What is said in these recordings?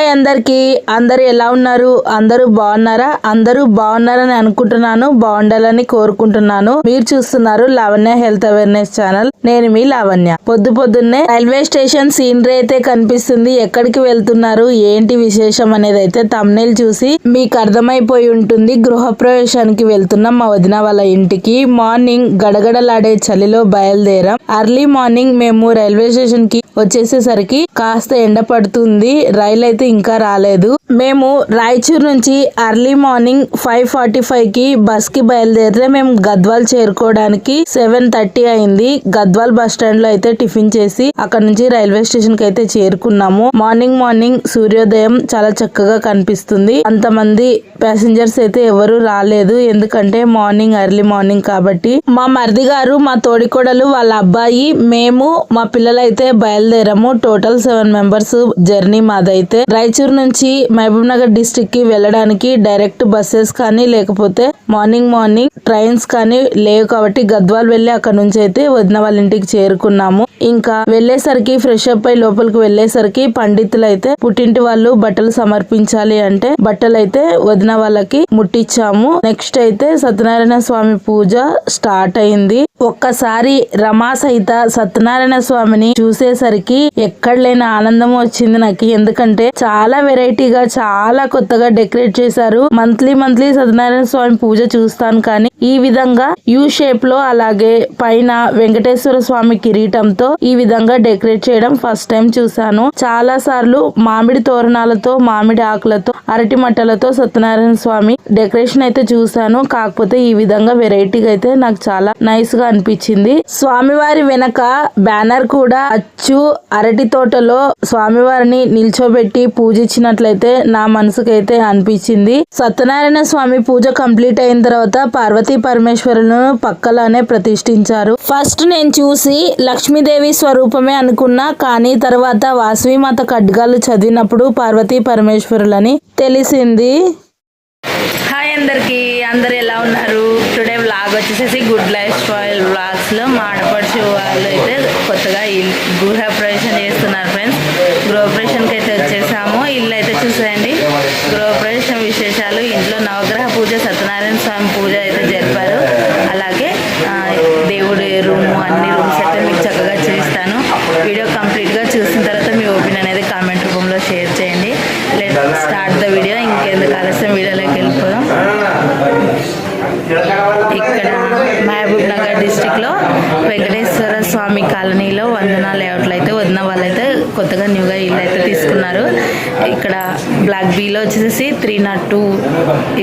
Hi అందరికి. అందరు ఎలా ఉన్నారు? అందరూ బాగున్నారా? అందరూ బాగున్నారని అనుకుంటున్నాను. బాగుండాలని కోరుకుంటున్నాను. మీరు చూస్తున్నారు లావణ్య హెల్త్ అవేర్నెస్ ఛానల్. నేను మీ లావణ్య. పొద్దు పొద్దున్నే రైల్వే స్టేషన్ సీనరీ అయితే కనిపిస్తుంది. ఎక్కడికి వెళ్తున్నారు? ఏంటి విశేషం అనేది అయితే తమ్నేల్ చూసి మీకు అర్థమైపోయి ఉంటుంది. గృహప్రవేశానికి వెళ్తున్నాం మా వదిన వాళ్ళ ఇంటికి. మార్నింగ్ గడగడలాడే చలిలో బయలుదేరాం. అర్లీ మార్నింగ్ మేము రైల్వే స్టేషన్కి వచ్చేసేసరికి కాస్త ఎండ పడుతుంది. రైలు అయితే ఇంకా రాలేదు. మేము రాయచూర్ నుంచి అర్లీ మార్నింగ్ ఫైవ్ ఫార్టీ ఫైవ్కి బస్కి బయలుదేరితే మేము గద్వాల్ చేరుకోవడానికి సెవెన్ థర్టీ అయింది. గద్వాల్ బస్ స్టాండ్లో అయితే టిఫిన్ చేసి అక్కడ నుంచి రైల్వే స్టేషన్కి అయితే చేరుకున్నాము. మార్నింగ్ మార్నింగ్ సూర్యోదయం చాలా చక్కగా కనిపిస్తుంది. అంతమంది ప్యాసింజర్స్ అయితే ఎవరు రాలేదు. ఎందుకంటే మార్నింగ్ అర్లీ మార్నింగ్ కాబట్టి. మా మరిది గారు మా తోడికోడలు వాళ్ళ అబ్బాయి మేము మా పిల్లలైతే బయలుదేరాము. టోటల్ సెవెన్ మెంబర్స్ జర్నీ మాదైతే. రాయచూర్ నుంచి మహబూబ్ నగర్ డిస్ట్రిక్ట్కి వెళ్ళడానికి డైరెక్ట్ బస్సెస్ కానీ లేకపోతే మార్నింగ్ మార్నింగ్ ట్రైన్స్ కానీ లేవు కాబట్టి గద్వాల్ వెళ్ళి అక్కడ నుంచి అయితే వదిన వాళ్ళ ఇంటికి చేరుకున్నాము. ఇంకా వెళ్ళేసరికి ఫ్రెష్ అప్ అయి లోపలికి వెళ్ళేసరికి పండితులు అయితే పుట్టింటి వాళ్ళు బట్టలు సమర్పించాలి అంటే బట్టలు అయితే వదిన వాళ్ళకి ముట్టించాము నెక్స్ట్ అయితే సత్యనారాయణ స్వామి పూజ స్టార్ట్ అయింది. ఒక్కసారి రమా సహిత సత్యనారాయణ స్వామిని చూసేసరికి ఎక్కడ లేని ఆనందం వచ్చింది నాకు. ఎందుకంటే చాలా వెరైటీగా చాలా కొత్తగా డెకరేట్ చేశారు. మంత్లీ మంత్లీ సత్యనారాయణ స్వామి పూజ చూస్తాను కానీ ఈ విధంగా యూ షేప్లో అలాగే పైన వెంకటేశ్వర స్వామి కిరీటంతో ఈ విధంగా డెకరేట్ చేయడం ఫస్ట్ టైం చూశాను. చాలా సార్లు మామిడి తోరణాలతో మామిడి ఆకులతో అరటి మట్టలతో సత్యనారాయణ స్వామి డెకరేషన్ అయితే చూశాను. కాకపోతే ఈ విధంగా వెరైటీగా అయితే నాకు చాలా నైస్గా అనిపించింది. స్వామివారి వెనక బ్యానర్ కూడా అచ్చు. అరటి తోటలో స్వామివారిని నిల్చోబెట్టి పూజించినట్లయితే నా మనసుకైతే అనిపించింది. సత్యనారాయణ స్వామి పూజ కంప్లీట్ అయిన తర్వాత పార్వతీ పరమేశ్వరులను పక్కలానే ప్రతిష్ఠించారు. ఫస్ట్ నేను చూసి లక్ష్మీదేవి స్వరూపమే అనుకున్నా కానీ తర్వాత వాసవి మాత ఖడ్గాలు చదివినప్పుడు పార్వతీ పరమేశ్వరులని తెలిసింది. హాయ్ అందరికి అందరు ఎలా ఉన్నారు? టుడే వ్లాగ్ వచ్చేసేసి గుడ్ లైఫ్ స్టైల్ వ్లాగ్స్లో లో ఆడపడుచు వాళ్ళు అయితే కొత్తగా గృహ ప్రవేశం చేస్తున్నారు ఫ్రెండ్స్ గృహ ప్రవేశానికి అయితే వచ్చేసాము ఇల్లు అయితే చూసేయండి. గృహప్రవేశం విశేషాలు ఇంట్లో నవగ్రహ పూజ సత్యనారాయణ స్వామి పూజ అయితే జరిపారు. అలాగే దేవుడి రూము అన్ని రూమ్స్ అయితే మీకు చక్కగా చూపిస్తాను. వీడియో కంప్లీట్గా చూసిన తర్వాత మీ ఒపీనియన్ అనేది కామెంట్ రూపంలో షేర్ చేయండి. లెట్ స్టార్ట్ ద వీడియో ఇంకెందుకు ఆలస్యం? వీడియోలోకి వెళ్ళిపోదాం. ఇక్కడ మహబూబ్ నగర్ డిస్టిక్లో వెంకటేశ్వర స్వామి కాలనీలో వందన లేఅవుట్లు అయితే వదిన వాళ్ళైతే కొత్తగా న్యూగా ఇల్లు అయితే తీసుకున్నారు. ఇక్కడ బ్లాక్ బీలో వచ్చేసి త్రీ నాట్ టూ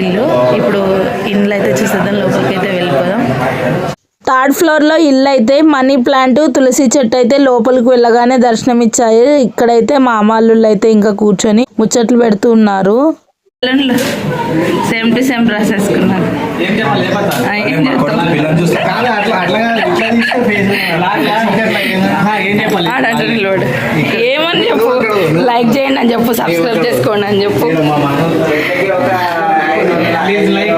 ఇల్లు. ఇప్పుడు ఇండ్లు అయితే చూసేద్దాం లోపలికి అయితే వెళ్ళిపోదాం. థర్డ్ ఫ్లోర్లో ఇల్లు అయితే మనీ ప్లాంట్ తులసి చెట్టు అయితే లోపలికి వెళ్ళగానే దర్శనం ఇచ్చాయి ఇక్కడైతే మా అమ్మాళ్ళు అయితే ఇంకా కూర్చొని ముచ్చట్లు పెడుతూ ఉన్నారు. సేమ్ టు సేమ్ ఆడంటాడు నిలబడు. ఏమని చెప్పు? లైక్ చేయండి అని చెప్పు సబ్స్క్రైబ్ చేసుకోండి అని చెప్పు. Please like.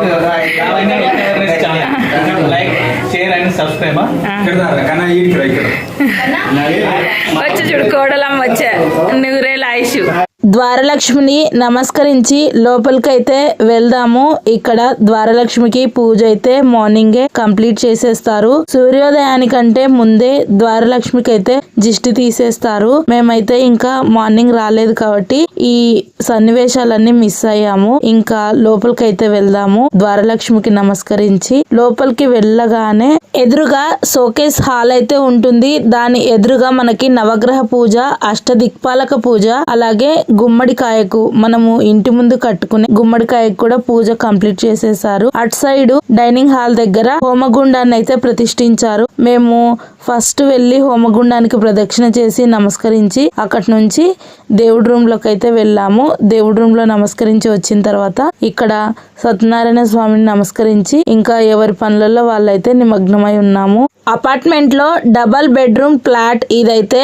Like share and subscribe కన్నా ఇక్కడ ఇక్కడ. వచ్చి చూడు కోడలమ్మ వచ్చా. నూరేళ్ళ ఆయుష్ ద్వారలక్ష్మిని నమస్కరించి లోపలికైతే వెళ్దాము. ఇక్కడ ద్వారలక్ష్మికి పూజ అయితే మార్నింగే కంప్లీట్ చేసేస్తారు. సూర్యోదయానికంటే ముందే ద్వారలక్ష్మికి అయితే దిష్టి తీసేస్తారు. మేమైతే ఇంకా మార్నింగ్ రాలేదు కాబట్టి ఈ సన్నివేశాలన్నీ మిస్ అయ్యాము. ఇంకా లోపలికైతే వెళ్దాము. ద్వారలక్ష్మికి నమస్కరించి లోపలికి వెళ్ళగానే ఎదురుగా షోకేస్ హాల్ అయితే ఉంటుంది. దాని ఎదురుగా మనకి నవగ్రహ పూజ అష్టదిక్పాలక పూజ అలాగే గుమ్మడికాయకు మనము ఇంటి ముందు కట్టుకునే గుమ్మడికాయకు కూడా పూజ కంప్లీట్ చేసేసారు అటు సైడ్ డైనింగ్ హాల్ దగ్గర హోమగుండాన్ని అయితే ప్రతిష్ఠించారు. మేము ఫస్ట్ వెళ్ళి హోమగుండానికి ప్రదక్షిణ చేసి నమస్కరించి అక్కడి నుంచి దేవుడి రూమ్లోకి అయితే వెళ్ళాము. దేవుడి రూమ్లో నమస్కరించి వచ్చిన తర్వాత ఇక్కడ సత్యనారాయణ స్వామిని నమస్కరించి ఇంకా ఎవరి పనులలో వాళ్ళైతే నిమగ్నమై ఉన్నాము. అపార్ట్మెంట్లో డబల్ బెడ్రూమ్ ఫ్లాట్ ఇదైతే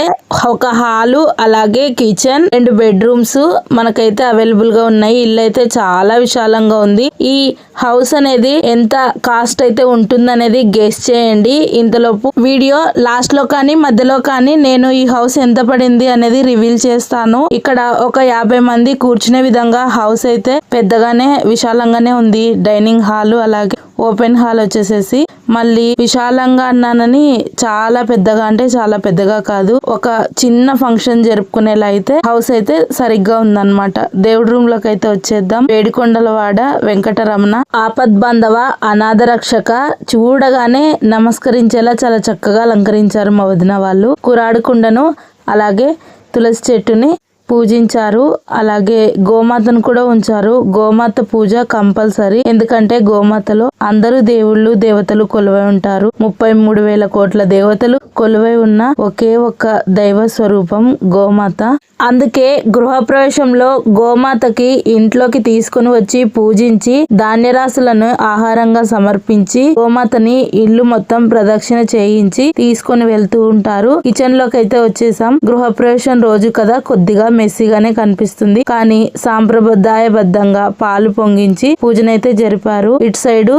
ఒక హాలు అలాగే కిచెన్ రెండు బెడ్రూమ్స్ మనకైతే అవైలబుల్గా ఉన్నాయి. ఇల్లు అయితే చాలా విశాలంగా ఉంది. ఈ హౌస్ అనేది ఎంత కాస్ట్ అయితే ఉంటుంది అనేది గెస్ చేయండి. ఇంతలోపు వీడియో లాస్ట్లో కానీ మధ్యలో కానీ నేను ఈ హౌస్ ఎంత పడింది అనేది రివీల్ చేస్తాను. ఇక్కడ ఒక యాభై మంది కూర్చునే విధంగా హౌస్ అయితే పెద్దగానే విశాలంగానే ఉంది. డైనింగ్ హాల్ అలాగే ఓపెన్ హాల్ వచ్చేసేసి మళ్ళీ విశాలంగా అన్నానని చాలా పెద్దగా అంటే చాలా పెద్దగా కాదు ఒక చిన్న ఫంక్షన్ జరుపుకునేలా అయితే హౌస్ అయితే సరిగ్గా ఉందన్నమాట. దేవుడి రూమ్లోకి అయితే వచ్చేద్దాం వేడికొండలవాడ వెంకటరమణ ఆపద్ బాంధవ అనాథ రక్షక చూడగానే నమస్కరించేలా చాలా చక్కగా అలంకరించారు మా వదిన వాళ్ళు. కురాడు కుండను అలాగే తులసి చెట్టుని పూజించారు. అలాగే గోమాతను కూడా ఉంచారు. గోమాత పూజ కంపల్సరీ. ఎందుకంటే గోమాతలో అందరూ దేవుళ్ళు దేవతలు కొలువై ఉంటారు. ముప్పై మూడు వేల కోట్ల దేవతలు కొలువై ఉన్న ఒకే ఒక్క దైవ స్వరూపం గోమాత. అందుకే గృహప్రవేశంలో గోమాతకి ఇంట్లోకి తీసుకుని వచ్చి పూజించి ధాన్యరాశులను ఆహారంగా సమర్పించి గోమాతని ఇల్లు మొత్తం ప్రదక్షిణ చేయించి తీసుకొని వెళ్తూ ఉంటారు. కిచెన్లోకి అయితే వచ్చేసాం. గృహప్రవేశం రోజు కదా కొద్దిగా మెస్సీగానే కనిపిస్తుంది. కానీ సాంప్రదాయబద్ధంగా పాలు పొంగించి పూజనైతే జరిపారు. ఇటు సైడు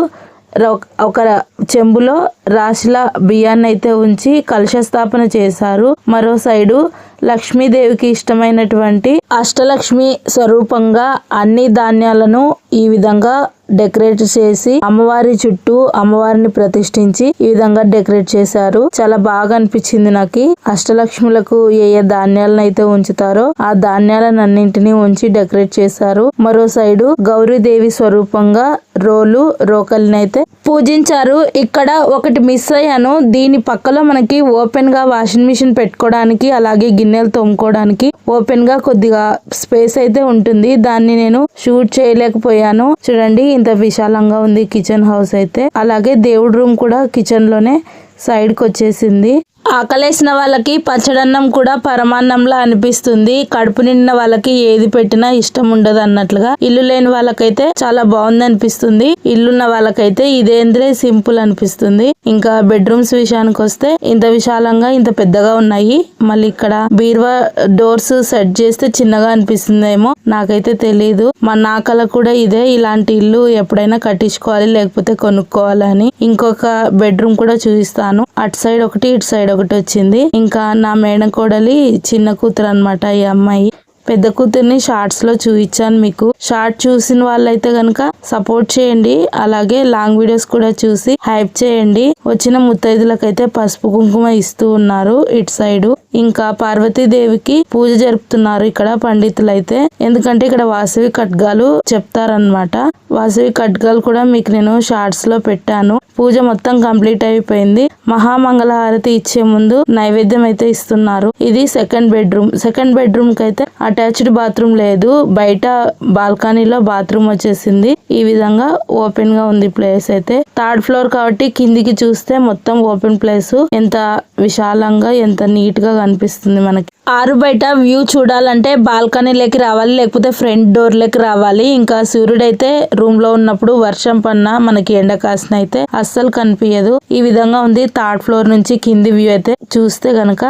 ఒక చెంబులో రాశిల బియ్యాన్ని అయితే ఉంచి కలుష స్థాపన చేశారు. మరో సైడు లక్ష్మీదేవికి ఇష్టమైనటువంటి అష్టలక్ష్మి స్వరూపంగా అన్ని ధాన్యాలను ఈ విధంగా డెకరేట్ చేసి అమ్మవారి చుట్టూ అమ్మవారిని ప్రతిష్ఠించి ఈ విధంగా డెకరేట్ చేశారు. చాలా బాగా అనిపించింది నాకు. అష్టలక్ష్ములకు ఏ ఏ ధాన్యాలను అయితే ఉంచుతారో ఆ ధాన్యాలను అన్నింటినీ ఉంచి డెకరేట్ చేశారు. మరో సైడు గౌరీదేవి స్వరూపంగా రోలు రోకల్ని అయితే పూజించారు. ఇక్కడ ఒకటి మిస్ అయ్యాను. దీని పక్కలో మనకి ఓపెన్గా వాషింగ్ మిషన్ పెట్టుకోవడానికి అలాగే గిన్నెలు తోముకోవడానికి ఓపెన్గా కొద్దిగా స్పేస్ అయితే ఉంటుంది. దాన్ని నేను షూట్ చేయలేకపోయాను. చూడండి ఇంత విశాలంగా ఉంది కిచెన్ హౌస్ అయితే. అలాగే దేవుడి రూమ్ కూడా కిచెన్లోనే సైడ్కి వచ్చేసింది. ఆకలేసిన వాళ్ళకి పచ్చడన్నం కూడా పరమాన్నంలా అనిపిస్తుంది. కడుపు నిండిన వాళ్ళకి ఏది పెట్టినా ఇష్టం ఉండదు అన్నట్లుగా. ఇల్లు లేని వాళ్ళకైతే చాలా బాగుంది అనిపిస్తుంది. ఇల్లున్న వాళ్ళకైతే ఇదేంద్రే సింపుల్ అనిపిస్తుంది. ఇంకా బెడ్రూమ్స్ విషయానికి వస్తే ఇంత విశాలంగా ఇంత పెద్దగా ఉన్నాయి. మళ్ళీ ఇక్కడ బీరువా డోర్స్ సెట్ చేస్తే చిన్నగా అనిపిస్తుందేమో నాకైతే తెలియదు మా నాకల కూడా ఇదే ఇలాంటి ఇల్లు ఎప్పుడైనా కట్టించుకోవాలి లేకపోతే కొనుక్కోవాలని ఇంకొక బెడ్రూమ్ కూడా చూపిస్తాను. అటు సైడ్ ఒకటి ఇటు సైడ్ ఒకటి వచ్చింది ఇంకా నా మేడం కోడలి చిన్న కూతురు అన్నమాట ఈ అమ్మాయి. పెద్ద కూతుర్ని షార్ట్స్లో చూపించాను మీకు. షార్ట్ చూసిన వాళ్ళైతే గనుక సపోర్ట్ చేయండి. అలాగే లాంగ్ వీడియోస్ కూడా చూసి హైప్ చేయండి. వచ్చిన ముత్తైదులకైతే పసుపు కుంకుమ ఇస్తూ ఉన్నారు ఇటు సైడ్. ఇంకా పార్వతీదేవికి పూజ జరుపుతున్నారు ఇక్కడ పండితులు అయితే ఎందుకంటే ఇక్కడ వాసవి ఖడ్గాలు చెప్తారనమాట వాసవి ఖడ్గాలు కూడా మీకు నేను షార్ట్స్లో పెట్టాను. పూజ మొత్తం కంప్లీట్ అయిపోయింది. మహామంగళహారతి ఇచ్చే ముందు నైవేద్యం అయితే ఇస్తున్నారు. ఇది సెకండ్ బెడ్రూమ్. సెకండ్ బెడ్రూమ్కి అయితే అటాచ్డ్ బాత్రూమ్ లేదు. బయట బాల్కనీలో బాత్రూమ్ వచ్చేసింది. ఈ విధంగా ఓపెన్గా ఉంది ప్లేస్ అయితే. థర్డ్ ఫ్లోర్ కాబట్టి కిందికి చూస్తే మొత్తం ఓపెన్ ప్లేస్. ఎంత విశాలంగా ఎంత నీట్గా కనిపిస్తుంది మనకి. ఆరు బయట వ్యూ చూడాలంటే బాల్కనీలోకి రావాలి లేకపోతే ఫ్రంట్ డోర్లోకి రావాలి. ఇంకా సూర్యుడైతే రూమ్లో ఉన్నప్పుడు వర్షం పన్నా మనకి ఎండ కాసిన అయితే అస్సలు కనిపించదు ఈ విధంగా ఉంది థర్డ్ ఫ్లోర్ నుంచి కింది వ్యూ అయితే. చూస్తే గనక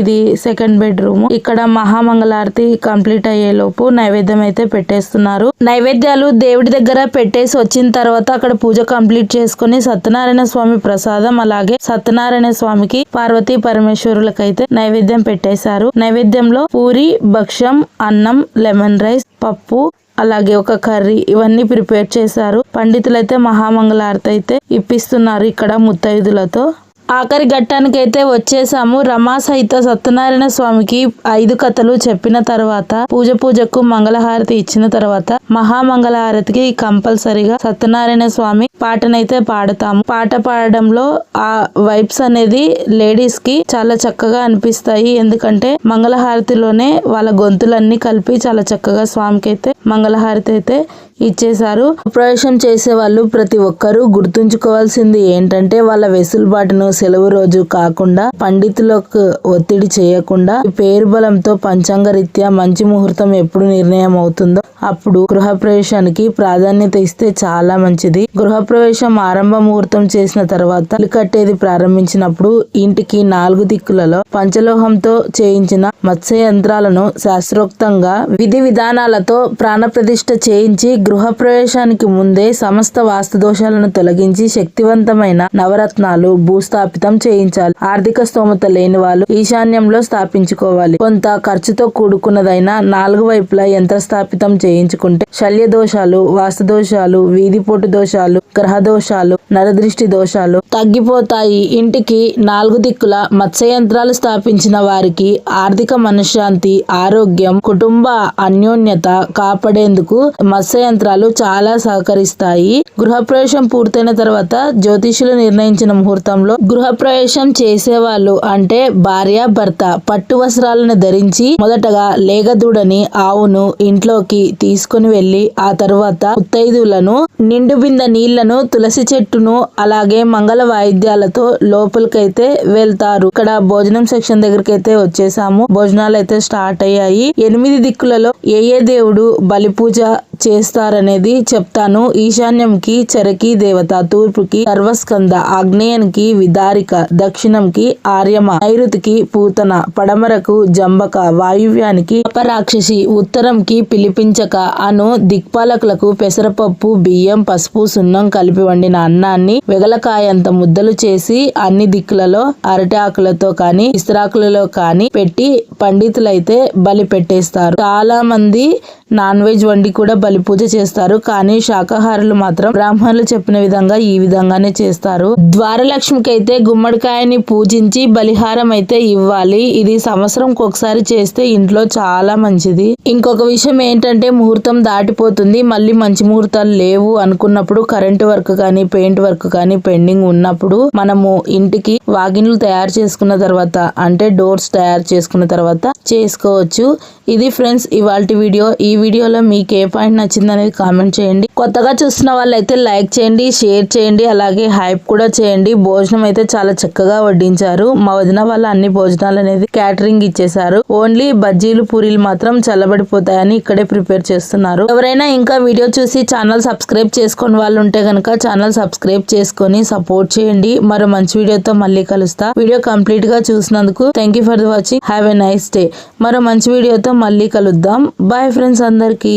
ఇది సెకండ్ బెడ్రూమ్ ఇక్కడ మహామంగళారతి కంప్లీట్ అయ్యే లోపు నైవేద్యం అయితే పెట్టేస్తున్నారు. నైవేద్యాలు దేవుడి దగ్గర పెట్టేసి వచ్చిన తర్వాత అక్కడ పూజ కంప్లీట్ చేసుకుని సత్యనారాయణ స్వామి ప్రసాదం అలాగే సత్యనారాయణ స్వామికి పార్వతీ పరమేశ్వరులకైతే నైవేద్యం పెట్టేశారు. నైవేద్యంలో పూరి భక్ష్యం అన్నం లెమన్ రైస్ పప్పు అలాగే ఒక కర్రీ ఇవన్నీ ప్రిపేర్ చేశారు. పండితులైతే మహామంగళారతి అయితే ఇప్పిస్తున్నారు ఇక్కడ ముత్తైదులతో. ఆఖరి ఘట్టానికైతే వచ్చేసాము రమా సహిత సత్యనారాయణ స్వామికి ఐదు కథలు చెప్పిన తర్వాత పూజ పూజకు మంగళహారతి ఇచ్చిన తర్వాత మహామంగళహారతికి కంపల్సరిగా సత్యనారాయణ స్వామి పాటనైతే పాడతాము. పాట పాడడంలో ఆ వైబ్స్ అనేది లేడీస్కి చాలా చక్కగా అనిపిస్తాయి. ఎందుకంటే మంగళహారతిలోనే వాళ్ళ గొంతులన్నీ కలిపి చాలా చక్కగా స్వామికి అయితే మంగళహారతి అయితే ఇచ్చేశారు. ప్రవేశం చేసే వాళ్ళు ప్రతి ఒక్కరూ గుర్తుంచుకోవాల్సింది ఏంటంటే వాళ్ళ వెసులుబాటును సెలవు రోజు కాకుండా పండితులకు ఒత్తిడి చేయకుండా పేరు బలంతో పంచాంగ రీత్యా మంచి ముహూర్తం ఎప్పుడు నిర్ణయం అవుతుందో అప్పుడు గృహప్రవేశానికి ప్రాధాన్యత ఇస్తే చాలా మంచిది. గృహప్రవేశం ఆరంభ ముహూర్తం చేసిన తర్వాత కట్టేది ప్రారంభించినప్పుడు ఇంటికి నాలుగు దిక్కులలో పంచలోహంతో చేయించిన మత్స్య యంత్రాలను శాస్త్రోక్తంగా విధి విధానాలతో ప్రాణప్రతిష్ఠ చేయించి గృహప్రవేశానికి ముందే సమస్త వాస్తు దోషాలను తొలగించి శక్తివంతమైన నవరత్నాలు భూస్థాపితం చేయించాలి. ఆర్థిక స్తోమత లేని వాళ్ళు ఈశాన్యంలో స్థాపించుకోవాలి. కొంత ఖర్చుతో కూడుకున్నదైన నాలుగు వైపులా యంత్ర స్థాపితం చేయించుకుంటే శల్య దోషాలు వాస్తు దోషాలు వీధిపోటు దోషాలు గ్రహ దోషాలు నరదృష్టి దోషాలు తగ్గిపోతాయి. ఇంటికి నాలుగు దిక్కుల మత్స్య యంత్రాలు స్థాపించిన వారికి ఆర్థిక మనశ్శాంతి ఆరోగ్యం కుటుంబ అన్యోన్యత కాపాడేందుకు మత్స్య యంత్రాలు చాలా సహకరిస్తాయి. గృహప్రవేశం పూర్తయిన తర్వాత జ్యోతిషులు నిర్ణయించిన ముహూర్తంలో గృహప్రవేశం చేసేవాళ్ళు అంటే భార్య భర్త పట్టు వస్త్రాలను ధరించి మొదటగా లేగదూడని ఆవును ఇంట్లోకి తీసుకుని వెళ్ళి ఆ తర్వాత ముత్తైదువులను నిండు బింద నీళ్ళను తులసి చెట్టును అలాగే మంగళ వాయిద్యాలతో లోపలికైతే వెళ్తారు. ఇక్కడ భోజనం సెక్షన్ దగ్గరికి అయితే వచ్చేసాము. భోజనాలు అయితే స్టార్ట్ అయ్యాయి. ఎనిమిది దిక్కులలో ఏ ఏ దేవుడు బలి పూజ చేస్తారనేది చెప్తాను. ఈశాన్యంకి చరకి దేవత తూర్పుకి సర్వస్కంద ఆగ్నేయానికి విదారిక దక్షిణంకి ఆర్యమ నైరుతికి పూతన పడమరకు జంబక వాయువ్యానికి అపరాక్షసి ఉత్తరంకి పిలిపించక అను దిక్పాలకులకు పెసరపప్పు బియ్యం పసుపు సున్నం కలిపి వండిన అన్నాన్ని వెగలకాయంత ముద్దలు చేసి అన్ని దిక్కులలో అరటి ఆకులతో కానీ ఇస్త్రాకులలో కానీ పెట్టి పండితులైతే బలి పెట్టేస్తారు. చాలా మంది నాన్ వెజ్ వండి కూడా బలి పూజ చేస్తారు కానీ శాకాహారులు మాత్రం బ్రాహ్మణులు చెప్పిన విధంగా ఈ విధంగానే చేస్తారు. ద్వారలక్ష్మికి అయితే గుమ్మడికాయని పూజించి బలిహారం అయితే ఇవ్వాలి. ఇది సంవత్సరంకి ఒకసారి చేస్తే ఇంట్లో చాలా మంచిది. ఇంకొక విషయం ఏంటంటే ముహూర్తం దాటిపోతుంది. మళ్ళీ మంచి ముహూర్తాలు లేవు అనుకున్నప్పుడు కరెంట్ వర్క్ కానీ పెయింట్ వర్క్ కానీ పెండింగ్ ఉన్నప్పుడు మనము ఇంటికి వాగిన్లు తయారు చేసుకున్న తర్వాత అంటే డోర్స్ తయారు చేసుకున్న తర్వాత చేసుకోవచ్చు. ఇది ఫ్రెండ్స్ ఇవాళ వీడియో. ఈ వీడియోలో మీకు ఏ పాయింట్ నచ్చింది అనేది కామెంట్ చేయండి. కొత్తగా చూస్తున్న వాళ్ళైతే లైక్ చేయండి షేర్ చేయండి అలాగే హైప్ కూడా చేయండి. భోజనం అయితే చాలా చక్కగా వడ్డించారు. మా వదిన వాళ్ళ అన్ని భోజనాలు అనేది క్యాటరింగ్ ఇచ్చేసారు ఓన్లీ బజ్జీలు పూరీలు మాత్రం చల్లబడిపోతాయని ఇక్కడే ప్రిపేర్ చేస్తున్నారు. ఎవరైనా ఇంకా వీడియో చూసి ఛానల్ సబ్స్క్రైబ్ చేసుకుని వాళ్ళు ఉంటే కనుక ఛానల్ సబ్స్క్రైబ్ చేసుకొని సపోర్ట్ చేయండి. మరో మంచి వీడియోతో మళ్ళీ కలుస్తా. వీడియో కంప్లీట్గా చూసినందుకు thank you the watching. Have a nice day. మరో మంచి వీడియోతో మళ్ళీ కలుద్దాం. బాయ్ ఫ్రెండ్స్ అందరికీ